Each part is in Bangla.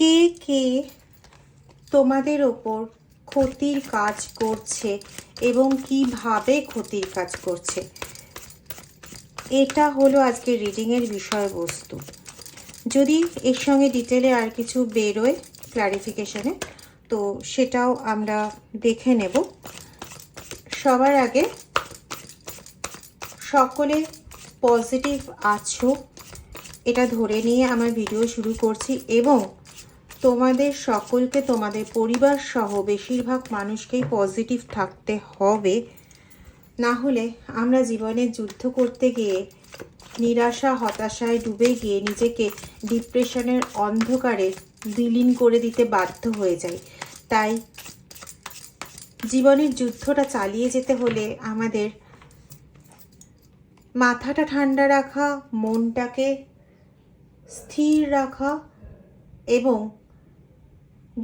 কে কে তোমাদের ওপর ক্ষতির কাজ করছে এবং কীভাবে ক্ষতির কাজ করছে? এটা হলো আজকের রিডিংয়ের বিষয়বস্তু। যদি এর সঙ্গে ডিটেলে আর কিছু বেরোয় ক্লারিফিকেশনে তো সেটাও আমরা দেখে নেব। সবার আগে সকলে পজিটিভ আছো, এটা ধরে নিয়ে আমার ভিডিও শুরু করছি এবং তোমাদের সকলকে, তোমাদের পরিবার সহ বেশিরভাগ মানুষকেই পজিটিভ থাকতে হবে। না হলে আমরা জীবনে যুদ্ধ করতে গিয়ে নিরাশা, হতাশায় ডুবে গিয়ে নিজেকে ডিপ্রেশনের অন্ধকারে বিলীন করে দিতে বাধ্য হয়ে যাই। তাই জীবনের যুদ্ধটা চালিয়ে যেতে হলে আমাদের মাথাটা ঠান্ডা রাখা, মনটাকে স্থির রাখা এবং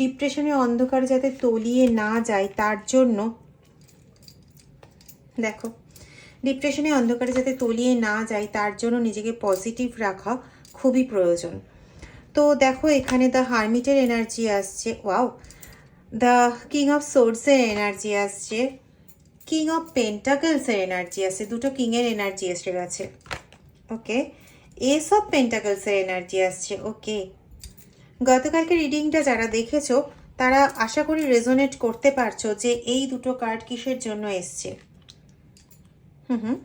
ডিপ্রেশনের অন্ধকার যাতে তলিয়ে না যায়, তার জন্য দেখো, ডিপ্রেশনের অন্ধকারে যাতে তলিয়ে না যায়, তার জন্য নিজেকে পজিটিভ রাখা খুবই প্রয়োজন। তো দেখো, এখানে দ্য হারমিটের এনার্জি আসছে ওয়াও দ্য কিং অফ সোর্সের এনার্জি আসছে কিং অফ পেন্টাকেলসের এনার্জি আসছে, দুটো কিংয়ের এনার্জি এসে গেছে ওকে এস অফ পেন্টাকেলসের এনার্জি আসছে ওকে গতকালকে রিডিংটা যারা দেখেছ, তারা আশা করি রেজোনেট করতে পারছ যে এই দুটো কার্ড কিসের জন্য এসছে। হুম হুম।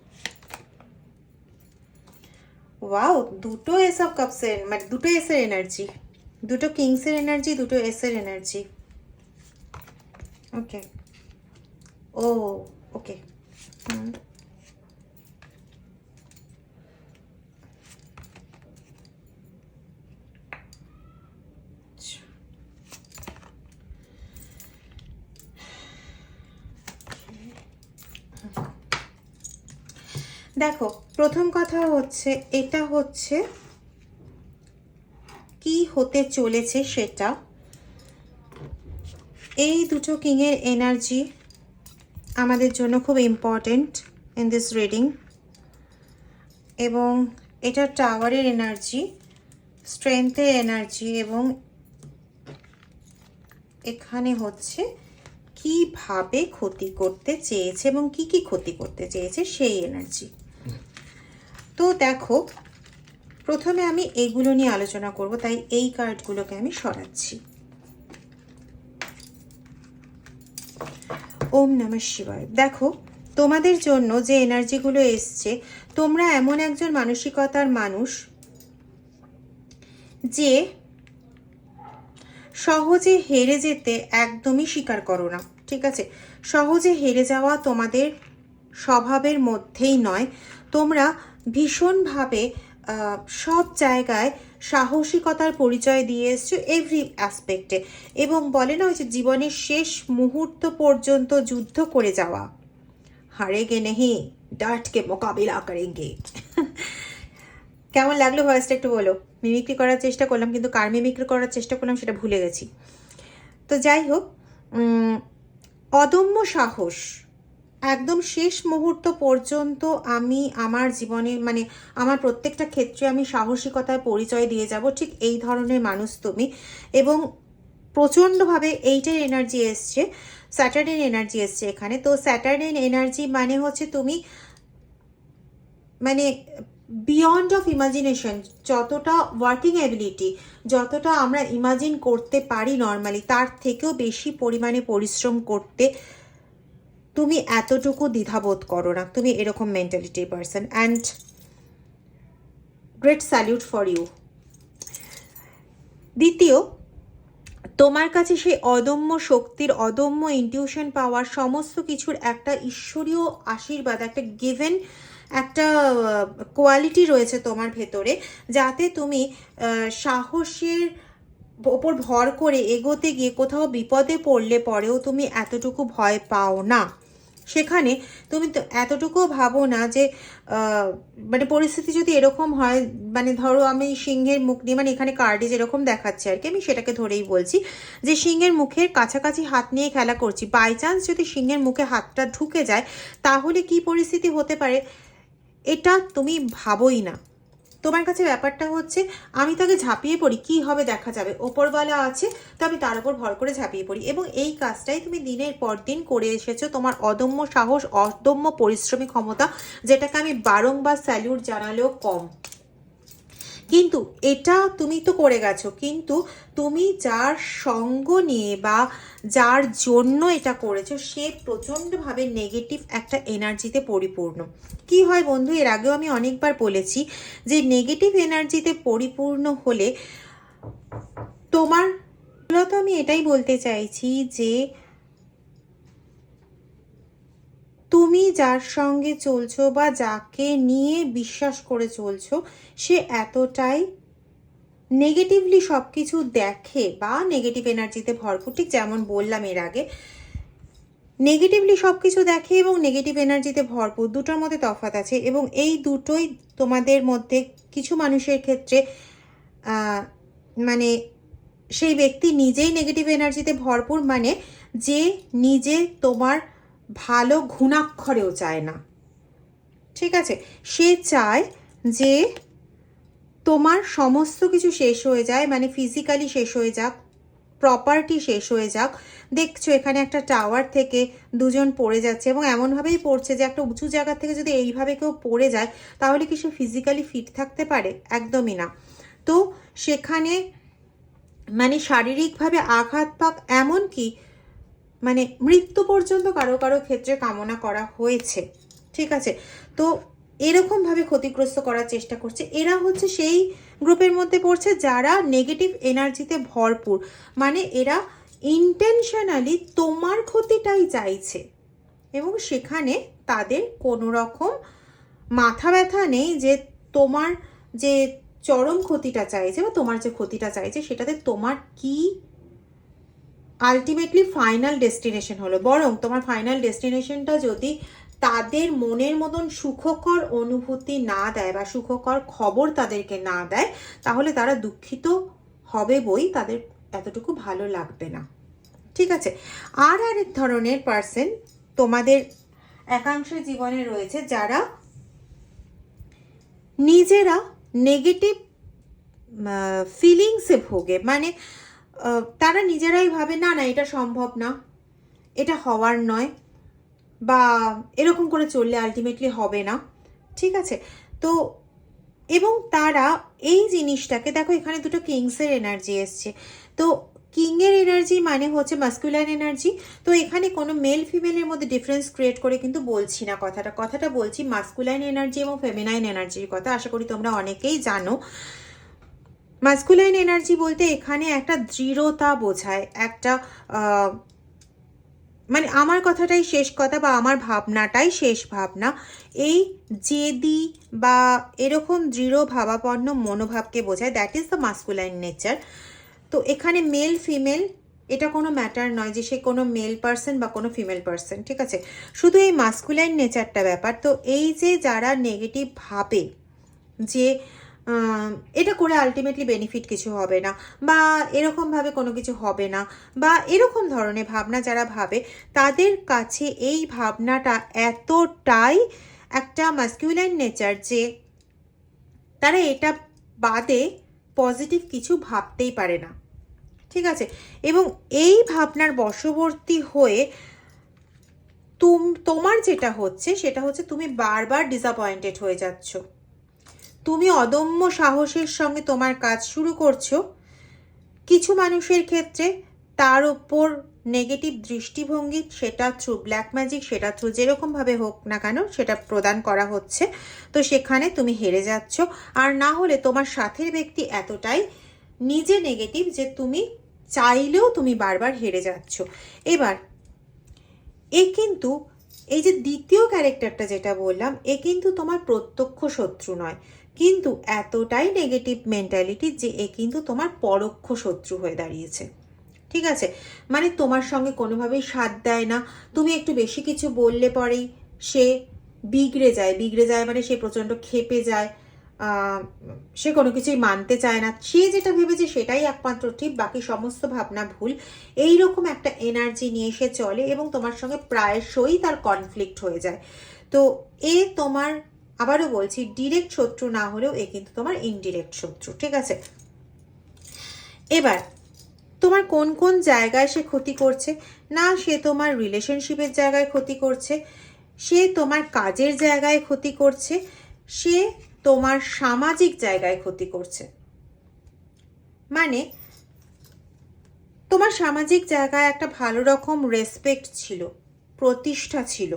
ওয়াও, দুটো এস অফ কাপসের মানে দুটো এসের এনার্জি দুটো কিংসের এনার্জি দুটো এসের এনার্জি ওকে ও ওকে হুম। দেখো, প্রথম কথা হচ্ছে, এটা হচ্ছে কি হতে চলেছে সেটা। এই দুটো কিংয়ের এনার্জি আমাদের জন্য খুব ইম্পর্টেন্ট ইন দিস রিডিং এবং এটা টাওয়ারের এনার্জি স্ট্রেংথের এনার্জি এবং এখানে হচ্ছে কীভাবে ক্ষতি করতে চেয়েছে এবং কি কি ক্ষতি করতে চেয়েছে সেই এনার্জি তো দেখো, প্রথমে আমি এইগুলো নিয়ে আলোচনা করব, তাই এই কার্ডগুলোকে আমি সরাচ্ছি। ওম নমঃ শিবায়। দেখো, তোমাদের জন্য যে এনার্জিগুলো এসছে, তোমরা এমন একজন মানসিকতার মানুষ যে সহজে হেরে যেতে একদমই স্বীকার করো না, ঠিক আছে? সহজে হেরে যাওয়া তোমাদের স্বভাবের মধ্যেই নয়, তোমরা ভীষণভাবে সব জায়গায় সাহসিকতার পরিচয় দিয়ে এসছো এভরি অ্যাসপেক্টে এবং বলে না যে জীবনের শেষ মুহূর্ত পর্যন্ত যুদ্ধ করে যাওয়া। হারে হারেগে নেহি ডাটকে মোকাবিলা করেঙ্গে। কেমন লাগল ভয়েসটা একটু বলো? মিমিক্রি করার চেষ্টা করলাম, কিন্তু কার মিমিক্রি করার চেষ্টা করলাম সেটা ভুলে গেছি। তো যাই হোক অদম্য সাহস একদম শেষ মুহূর্ত পর্যন্ত আমি আমার জীবনে মানে আমার প্রত্যেকটা ক্ষেত্রে আমি সাহসিকতার পরিচয় দিয়ে যাব, ঠিক এই ধরনের মানুষ তুমি। এবং প্রচণ্ডভাবে এইটার এনার্জি এসছে স্যাটারডেন এনার্জি এসছে এখানে। তো স্যাটারডেন এনার্জি মানে হচ্ছে তুমি মানে বিয়ন্ড অফ ইমাজিনেশন যতটা ওয়ার্কিং অ্যাবিলিটি যতটা আমরা ইমাজিন করতে পারি নর্মালি তার থেকেও বেশি পরিমাণে পরিশ্রম করতে তুমি এতটুকু দ্বিধাবোধ করো না। তুমি এরকম mentality person and great salute for you দ্বিতীয়, তোমার কাছে সেই অদম্য শক্তির অদম্য ইনটিউশন পাওয়ার সমস্ত কিছুর একটা ঈশ্বরীয় আশীর্বাদ, একটা গিভেন একটা কোয়ালিটি রয়েছে তোমার ভেতরে, যাতে তুমি সাহসের ওপর ভর করে এগোতে গিয়ে কোথাও বিপদে পড়লে পরেও তুমি এতটুকু ভয় পাও না। সেখানে তুমি তো এতটুকুও ভাবো না যে মানে পরিস্থিতি যদি এরকম হয় মানে ধরো আমি সিংহের মুখ নিয়ে মানে এখানে কার্ডে যেরকম দেখাচ্ছে আর কি, আমি সেটাকে ধরেই বলছি যে সিংহের মুখের কাছাকাছি হাত নিয়ে খেলা করছি। বাই চান্স যদি সিংহের মুখে হাতটা ঢুকে যায়, তাহলে কি পরিস্থিতি হতে পারে? এটা তুমি ভাবোই না। তোমার কাছে ব্যাপারটা হচ্ছে, আমি তাকে ঝাঁপিয়ে পড়ি, কি হবে দেখা যাবে। ওপরওয়ালা আছে, তো আমি তার উপর ভর করে ঝাঁপিয়ে পড়ি। এবং এই কাজটাই তুমি দিনের পর দিন করে এসেছ, তোমার অদম্য সাহস, অদম্য পরিশ্রমী ক্ষমতা, যেটাকে আমি বারংবার স্যালিউট জানালেও কম। কিন্তু এটা তুমি তো করে গেছো, কিন্তু তুমি যার সঙ্গ নিয়ে বা যার জন্য এটা করেছ, সে প্রচণ্ডভাবে নেগেটিভ একটা এনার্জিতে পরিপূর্ণ। কি হয় বন্ধু, এর আগেও আমি অনেকবার বলেছি যে নেগেটিভ এনার্জিতে পরিপূর্ণ হলে তোমার, মূলত আমি এটাই বলতে চাইছি যে তুমি যার সঙ্গে চলছো বা যাকে নিয়ে বিশ্বাস করে চলছো, সে এতটাই নেগেটিভলি সব কিছু দেখে বা নেগেটিভ এনার্জিতে ভরপুর, ঠিক যেমন বললাম এর আগে নেগেটিভলি সব কিছু দেখে এবং নেগেটিভ এনার্জিতে ভরপুর দুটোর মধ্যে তফাৎ আছে এবং এই দুটোই তোমাদের মধ্যে কিছু মানুষের ক্ষেত্রে মানে সেই ব্যক্তি নিজেই নেগেটিভ এনার্জিতে ভরপুর মানে যে নিজে তোমার ভালো ঘুণাক্ষরেও চায় না। ঠিক আছে? সে চায় যে তোমার সমস্ত কিছু শেষ হয়ে যায় মানে ফিজিক্যালি শেষ হয়ে যাক প্রপার্টি শেষ হয়ে যাক। দেখছ, এখানে একটা টাওয়ার থেকে দুজন পড়ে যাচ্ছে এবং এমনভাবেই পড়ছে যে একটা উঁচু জায়গা থেকে যদি এইভাবে কেউ পড়ে যায়, তাহলে কি সে ফিজিক্যালি ফিট থাকতে পারে? একদমই না। তো সেখানে মানে শারীরিকভাবে আঘাত পাক এমন কি মানে মৃত্যু পর্যন্ত কারও কারও ক্ষেত্রে কামনা করা হয়েছে, ঠিক আছে? তো এরকমভাবে ক্ষতিগ্রস্ত করার চেষ্টা করছে। এরা হচ্ছে সেই গ্রুপের মধ্যে পড়ছে যারা নেগেটিভ এনার্জিতে ভরপুর। মানে এরা ইন্টেনশনালি তোমার ক্ষতিটাই চাইছে এবং সেখানে তাদের কোনো রকম মাথা ব্যথা নেই যে তোমার যে চরম ক্ষতিটা চাইছে বা তোমার যে ক্ষতিটা চাইছে সেটাতে তোমার কি আলটিমেটলি ফাইনাল ডেস্টিনেশন হলো। বরং তোমার ফাইনাল ডেস্টিনেশনটা যদি তাদের মনের মতন সুখকর অনুভূতি না দেয় বা সুখকর খবর তাদেরকে না দেয়, তাহলে তারা দুঃখিত হবে বই তাদের এতটুকু ভালো লাগবে না। ঠিক আছে? আর আরেক ধরনের পার্সন তোমাদের একাংশের জীবনে রয়েছে যারা নিজেরা নেগেটিভ ফিলিংসে ভোগে। মানে তারা নিজেরাই ভাবে, না না, এটা সম্ভব না। এটা হওয়ার নয়। বা এরকম করে চললে আলটিমেটলি হবে না। ঠিক আছে? তো এবং তারা এই জিনিসটাকে, দেখো এখানে দুটো কিংসের এনার্জি এসছে। তো কিংয়ের এনার্জি মানে হচ্ছে মাস্কুলার এনার্জি তো এখানে কোনো মেল ফিমেলের মধ্যে ডিফারেন্স ক্রিয়েট করে কিন্তু বলছি না কথাটা। কথাটা বলছি মাস্কুলাইন এনার্জি এবং ফেমিনাইন এনার্জির কথা। আশা করি তোমরা অনেকেই জানো। মাস্কুলাইন এনার্জি বলতে এখানে একটা দৃঢ়তা বোঝায়, একটা মানে আমার কথাটাই শেষ কথা বা আমার ভাবনাটাই শেষ ভাবনা। এই জেদি বা এরকম দৃঢ় ভাবাপন্ন মনোভাবকে বোঝায় that is the masculine nature তো এখানে মেল ফিমেল এটা কোনো ম্যাটার নয় যে সে কোনো মেল পার্সন বা কোনো ফিমেল পার্সন ঠিক আছে? শুধু এই মাস্কুলাইন নেচারটা ব্যাপার। তো এই যে যারা নেগেটিভ ভাবে যে এটা করে আলটিমেটলি বেনিফিট কিছু হবে না বা এরকমভাবে কোনো কিছু হবে না বা এরকম ধরনের ভাবনা যারা ভাবে, তাদের কাছে এই ভাবনাটা এতটাই একটা মাস্কিউলাইন নেচার যে তারা এটা বাদে পজিটিভ কিছু ভাবতেই পারে না। ঠিক আছে? এবং এই ভাবনার বশবর্তী হয়ে তুম, তোমার যেটা হচ্ছে সেটা হচ্ছে তুমি বারবার ডিসঅ্যাপয়েন্টেড হয়ে যাচ্ছ। তুমি অদম্য সাহসের সঙ্গে তোমার কাজ শুরু করছ। কিছু মানুষের ক্ষেত্রে তার ওপর নেগেটিভ দৃষ্টিভঙ্গি, সেটা থ্রু ব্ল্যাক ম্যাজিক সেটা থ্রু যেরকমভাবে হোক না কেন, সেটা প্রদান করা হচ্ছে। তো সেখানে তুমি হেরে যাচ্ছ। আর না হলে তোমার সাথের ব্যক্তি এতটাই নিজে নেগেটিভ যে তুমি চাইলেও তুমি বারবার হেরে যাচ্ছ। এবার, এ কিন্তু, এই যে দ্বিতীয় ক্যারেক্টারটা যেটা বললাম, এ কিন্তু তোমার প্রত্যক্ষ শত্রু নয়। কিন্তু এতটাই নেগেটিভ মেন্টালিটি যে এ কিন্তু তোমার পরোক্ষ শত্রু হয়ে দাঁড়িয়েছে। ঠিক আছে? মানে তোমার সঙ্গে কোনোভাবেই সাথ দেয় না। তুমি একটু বেশি কিছু বললে পরেই সে বিগড়ে যায়। বিগড়ে যায় মানে সে প্রচণ্ড ক্ষেপে যায়। সে কোনো কিছুই মানতে চায় না। সে যেটা ভেবেছে সেটাই একমাত্র ঠিক। বাকি সমস্ত ভাবনা ভুল। এই রকম একটা এনার্জি নিয়ে সে চলে এবং তোমার সঙ্গে প্রায়শই তার কনফ্লিক্ট হয়ে যায়। তো এ তোমার আবারও বলছি ডিরেক্ট শত্রু না হলেও এ কিন্তু তোমার ইনডিরেক্ট শত্রু, ঠিক আছে? এবার, তোমার কোন কোন জায়গায় সে ক্ষতি করছে? না, সে তোমার রিলেশনশিপের জায়গায় ক্ষতি করছে, সে তোমার কাজের জায়গায় ক্ষতি করছে, সে তোমার সামাজিক জায়গায় ক্ষতি করছে। মানে তোমার সামাজিক জায়গায় একটা ভালো রকম রেসপেক্ট ছিল, প্রতিষ্ঠা ছিল।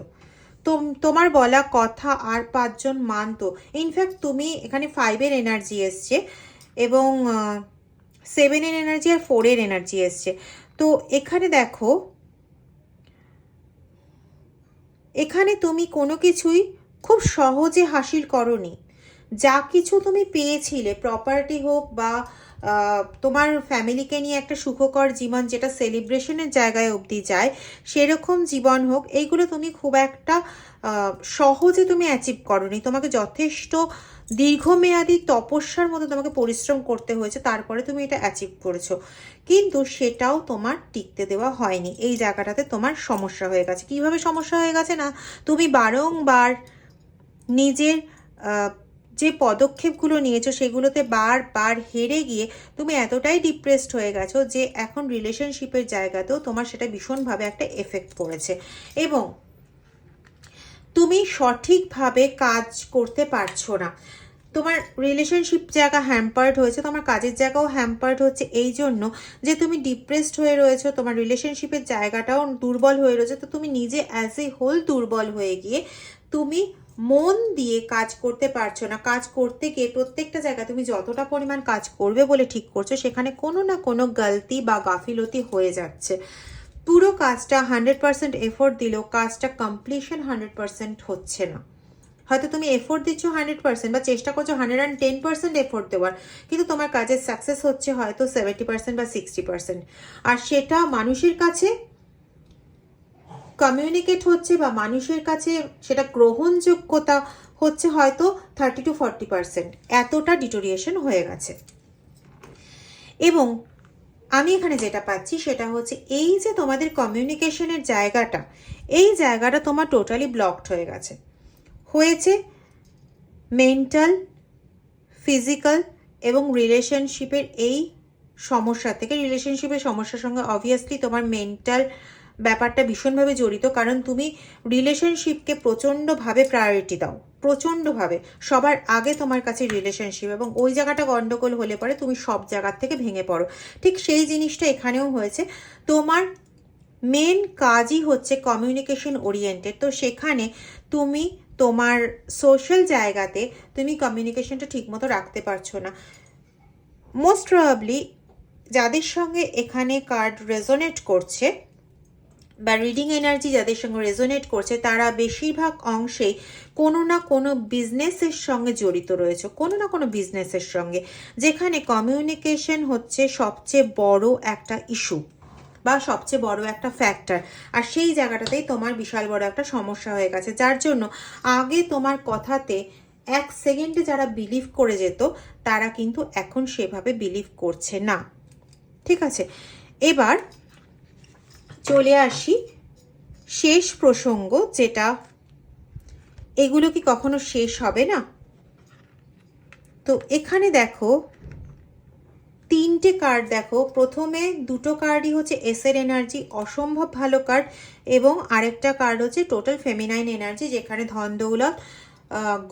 তোমার বলা কথা আর পাঁচজন মানত। ইনফ্যাক্ট তুমি এখানে ফাইভের এনার্জি এসছে এবং সেভেনের এনার্জি আর ফোরের এনার্জি এসছে। তো এখানে দেখো, এখানে তুমি কোনো কিছুই খুব সহজে হাসিল করনি। যা কিছু তুমি পেয়েছিলে প্রপার্টি হোক বা তোমার ফ্যামিলিকে নিয়ে একটা সুখকর জীবন যেটা সেলিব্রেশনের জায়গায় অবধি যায়, সেরকম জীবন হোক, এইগুলো তুমি খুব একটা সহজে তুমি অ্যাচিভ করনি। তোমাকে যথেষ্ট দীর্ঘমেয়াদী তপস্যার মতো তোমাকে পরিশ্রম করতে হয়েছে, তারপরে তুমি এটা অ্যাচিভ করেছ। কিন্তু সেটাও তোমার টিকতে দেওয়া হয়নি। এই জায়গাটাতে তোমার সমস্যা হয়ে গেছে। কীভাবে সমস্যা হয়ে গেছে না? তুমি বারংবার নিজের যে পদক্ষেপগুলো নিয়েছো সেগুলোতে বারবার হেরে গিয়ে তুমি এতটাই ডিপ্রেসড হয়ে গেছো যে এখন রিলেশনশিপের জায়গাতেও তোমার সেটা ভীষণভাবে একটা এফেক্ট পড়েছে। এবং তুমি সঠিকভাবে কাজ করতে পারছ না। তোমার রিলেশনশিপ জায়গা হ্যাম্পার্ড হয়েছে, তোমার কাজের জায়গাও হ্যাম্পার্ড হচ্ছে এই জন্য যে তুমি ডিপ্রেসড হয়ে রয়েছো, তোমার রিলেশনশিপের জায়গাটাও দুর্বল হয়ে রয়েছে। তো তুমি নিজে অ্যাজ এ হোল দুর্বল হয়ে গিয়ে তুমি মন দিয়ে কাজ করতে পারছ না, কাজ করতে গিয়ে প্রত্যেকটা জায়গায় তুমি যতটা পরিমাণ কাজ করবে বলে ঠিক করছ, সেখানে কোনো না কোনো গলতি বা গাফিলতি হয়ে যাচ্ছে। পুরো কাজটা হান্ড্রেড পার্সেন্ট এফোর্ট দিলেও কাজটা কমপ্লিশন হান্ড্রেড পার্সেন্ট হচ্ছে না। হয়তো তুমি এফোর্ট দিচ্ছ হান্ড্রেড পার্সেন্ট বা চেষ্টা করছ hundred and ten percent effort দেওয়ার, কিন্তু তোমার কাজের সাকসেস হচ্ছে হয়তো সেভেন্টি পার্সেন্ট বা সিক্সটি পার্সেন্ট আর সেটা মানুষের কাছে কমিউনিকেট হচ্ছে বা মানুষের কাছে সেটা গ্রহণযোগ্যতা হচ্ছে হয়তো থার্টি টু ফর্টি পার্সেন্ট এতটা ডিটোরিয়েশন হয়ে গেছে। এবং আমি এখানে যেটা পাচ্ছি সেটা হচ্ছে এই যে তোমাদের কমিউনিকেশনের জায়গাটা, এই জায়গাটা তোমার টোটালি ব্লকড হয়ে গেছে। হয়েছে মেন্টাল ফিজিক্যাল এবং রিলেশনশিপের এই সমস্যা থেকে। রিলেশনশিপের সমস্যার সঙ্গে অবভিয়াসলি তোমার মেন্টাল ব্যাপারটা ভীষণভাবে জড়িত, কারণ তুমি রিলেশনশিপকে প্রচণ্ডভাবে প্রায়োরিটি দাও, প্রচণ্ডভাবে। সবার আগে তোমার কাছে রিলেশনশিপ এবং ওই জায়গাটা গন্ডগোল হলে পরে তুমি সব জায়গার থেকে ভেঙে পড়ো। ঠিক সেই জিনিসটা এখানেও হয়েছে। তোমার মেন কাজই হচ্ছে কমিউনিকেশন ওরিয়েন্টেড তো সেখানে তুমি তোমার সোশ্যাল জায়গাতে তুমি কমিউনিকেশনটা ঠিকমতো রাখতে পারছ না। মোস্ট প্রবাবলি যাদের সঙ্গে এখানে কার্ড রেজোনেট করছে বা রিডিং এনার্জি যাদের সঙ্গে রেজোনেট করছে, তারা বেশিরভাগ অংশেই কোনো না কোনো বিজনেসের সঙ্গে জড়িত রয়েছে, কোনো না কোনো বিজনেসের সঙ্গে, যেখানে কমিউনিকেশন হচ্ছে সবচেয়ে বড় একটা ইস্যু বা সবচেয়ে বড় একটা ফ্যাক্টর আর সেই জায়গাটাতেই তোমার বিশাল বড় একটা সমস্যা হয়ে গেছে, যার জন্য আগে তোমার কথাতে এক সেকেন্ডে যারা বিলিভ করে যেত, তারা কিন্তু এখন সেভাবে বিলিভ করছে না। ঠিক আছে? এবার চলে আসি শেষ প্রসঙ্গ যেটা এগুলো কি কখনো শেষ হবে না? তো এখানে দেখো, তিনটে কার্ড দেখো। প্রথমে দুটো কার্ডই হচ্ছে এসের এনার্জি অসম্ভব ভালো কার্ড এবং আরেকটা কার্ড হচ্ছে টোটাল ফেমিনাইন এনার্জি যেখানে ধন দৌলত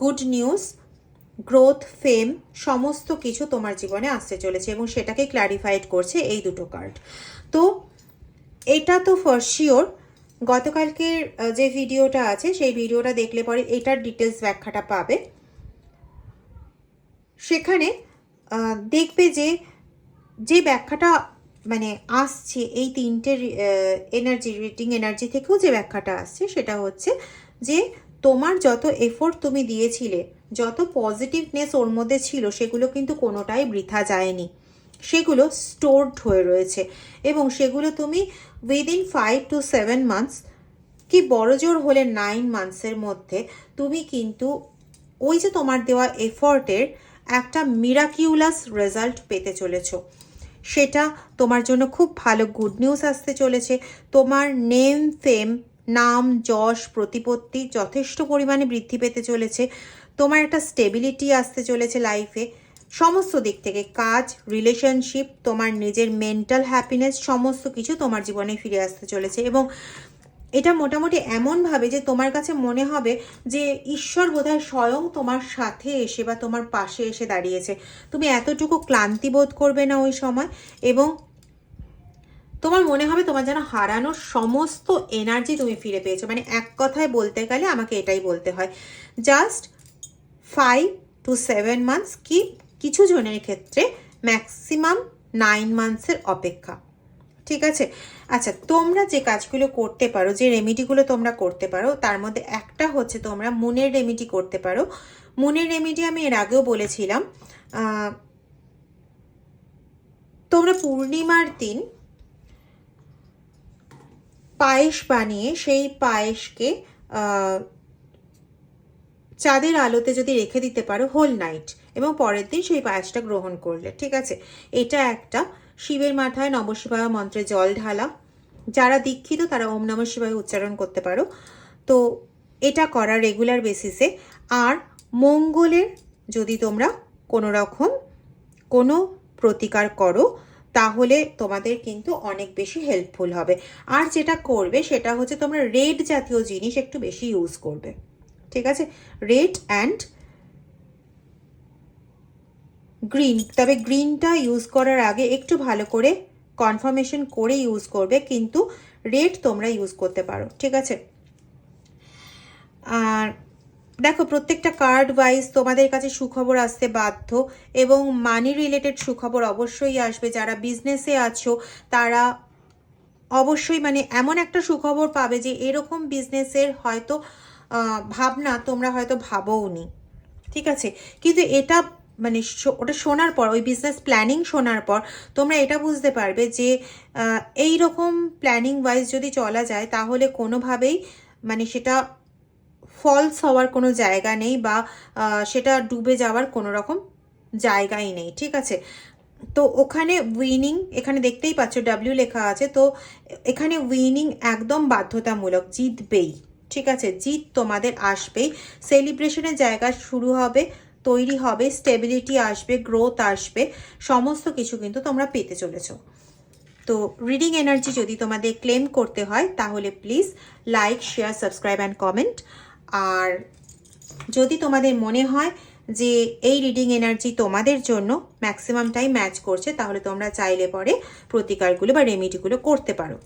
গুড নিউজ গ্রোথ ফেম সমস্ত কিছু তোমার জীবনে আসতে চলেছে এবং সেটাকে ক্ল্যারিফাইড করছে এই দুটো কার্ড তো এটা তো ফর শিওর গতকালকের যে ভিডিওটা আছে, সেই ভিডিওটা দেখলে পরে এটার ডিটেলস ব্যাখ্যাটা পাবে। সেখানে দেখবে যে যে ব্যাখ্যাটা মানে আসছে, এই তিনটে এনার্জি রিটিং এনার্জি থেকেও যে ব্যাখ্যাটা আসছে, সেটা হচ্ছে যে, তোমার যত এফোর্ট তুমি দিয়েছিলে, যত পজিটিভনেস ওর মধ্যে ছিল, সেগুলো কিন্তু কোনোটাই বৃথা যায়নি। সেগুলো স্টোরড হয়ে রয়েছে। এবং সেগুলো তুমি within five to seven months কি বড় জোর হলে নাইন মান্থসের মধ্যে তুমি কিন্তু ওই যে তোমার দেওয়া এফর্টের একটা মিরাকিউলাস রেজাল্ট পেতে চলেছো। সেটা তোমার জন্য খুব ভালো গুড নিউজ আসতে চলেছে। তোমার নেম ফেম নাম, যশ, প্রতিপত্তি যথেষ্ট পরিমাণে বৃদ্ধি পেতে চলেছে। তোমার একটা স্টেবিলিটি আসতে চলেছে লাইফে সমস্ত দিক থেকে কাজ রিলেশনশিপ তোমার নিজের মেন্টাল হ্যাপিনেস সমস্ত কিছু তোমার জীবনে ফিরে আসতে চলেছে এবং এটা মোটামুটি এমনভাবে যে তোমার কাছে মনে হবে যে ঈশ্বর বোধহয় স্বয়ং তোমার সাথে এসে বা তোমার পাশে এসে দাঁড়িয়েছে। তুমি এতটুকু ক্লান্তি বোধ করবে না ওই সময় এবং তোমার মনে হবে তোমার যেন হারানোর সমস্ত এনার্জি তুমি ফিরে পেয়েছ। মানে এক কথায় বলতে গেলে আমাকে এটাই বলতে হয়। Just five to seven months কি কিছু জনের ক্ষেত্রে ম্যাক্সিমাম নাইন মান্থসের অপেক্ষা। ঠিক আছে? আচ্ছা তোমরা যে কাজগুলো করতে পারো, যে রেমিডিগুলো তোমরা করতে পারো, তার মধ্যে একটা হচ্ছে তোমরা মুনের রেমিডি করতে পারো। মুনের রেমিডি আমি এর আগেও বলেছিলাম তোমরা পূর্ণিমার দিন পায়েস বানিয়ে সেই পায়েসকে চাঁদের আলোতে যদি রেখে দিতে পারো হোল নাইট এবং পরের দিন সেই পায়েসটা গ্রহণ করলে, ঠিক আছে? এটা একটা শিবের মাথায় নবশিবায় মন্ত্রে জল ঢালা। যারা দীক্ষিত তারা ওম নম শিবায় উচ্চারণ করতে পারো। তো এটা করা রেগুলার বেসিসে আর মঙ্গলের যদি তোমরা কোনো রকম কোনো প্রতিকার করো, তাহলে তোমাদের কিন্তু অনেক বেশি হেল্পফুল হবে। আর যেটা করবে সেটা হচ্ছে তোমরা রেড জাতীয় জিনিস একটু বেশি ইউজ করবে। ঠিক আছে? রেড অ্যান্ড গ্রিন তবে গ্রিনটা ইউজ করার আগে একটু ভালো করে কনফার্মেশন করে ইউজ করবে, কিন্তু রেড তোমরা ইউজ করতে পারো, ঠিক আছে? আর দেখো, প্রত্যেকটা কার্ড ওয়াইজ তোমাদের কাছে সুখবর আসতে বাধ্য এবং মানি রিলেটেড সুখবর অবশ্যই আসবে। যারা বিজনেসে আছো, তারা অবশ্যই মানে এমন একটা সুখবর পাবে যে এরকম বিজনেসের হয়তো ভাবনা তোমরা হয়তো ভাবোও ঠিক আছে? কিন্তু এটা মানে ওটা শোনার পর, ওই বিজনেস প্ল্যানিং শোনার পর, তোমরা এটা বুঝতে পারবে যে এই রকম প্ল্যানিং ওয়াইজ যদি চলা যায়, তাহলে কোনোভাবেই মানে সেটা ফলস হওয়ার কোনো জায়গা নেই বা সেটা ডুবে যাওয়ার কোনো রকম জায়গাই নেই, ঠিক আছে? তো ওখানে উইনিং এখানে দেখতেই পাচ্ছ ডাব্লিউ লেখা আছে, তো এখানে উইনিং একদম বাধ্যতামূলক, জিতবেই, ঠিক আছে? জিত তোমাদের আসবেই। সেলিব্রেশনের জায়গা শুরু হবে তৈরি হবে স্টেবিলিটি আসবে গ্রোথ আসবে, সমস্ত কিছু কিন্তু তোমরা পেতে চলেছো। তো রিডিং এনার্জি যদি তোমাদের ক্লেম করতে হয়, তাহলে please like share subscribe and comment আর যদি তোমাদের মনে হয় যে এই রিডিং এনার্জি তোমাদের জন্য ম্যাক্সিমামটাই ম্যাচ করছে, তাহলে তোমরা চাইলে পরে প্রতিকারগুলো বা রেমিডিগুলো করতে পারো।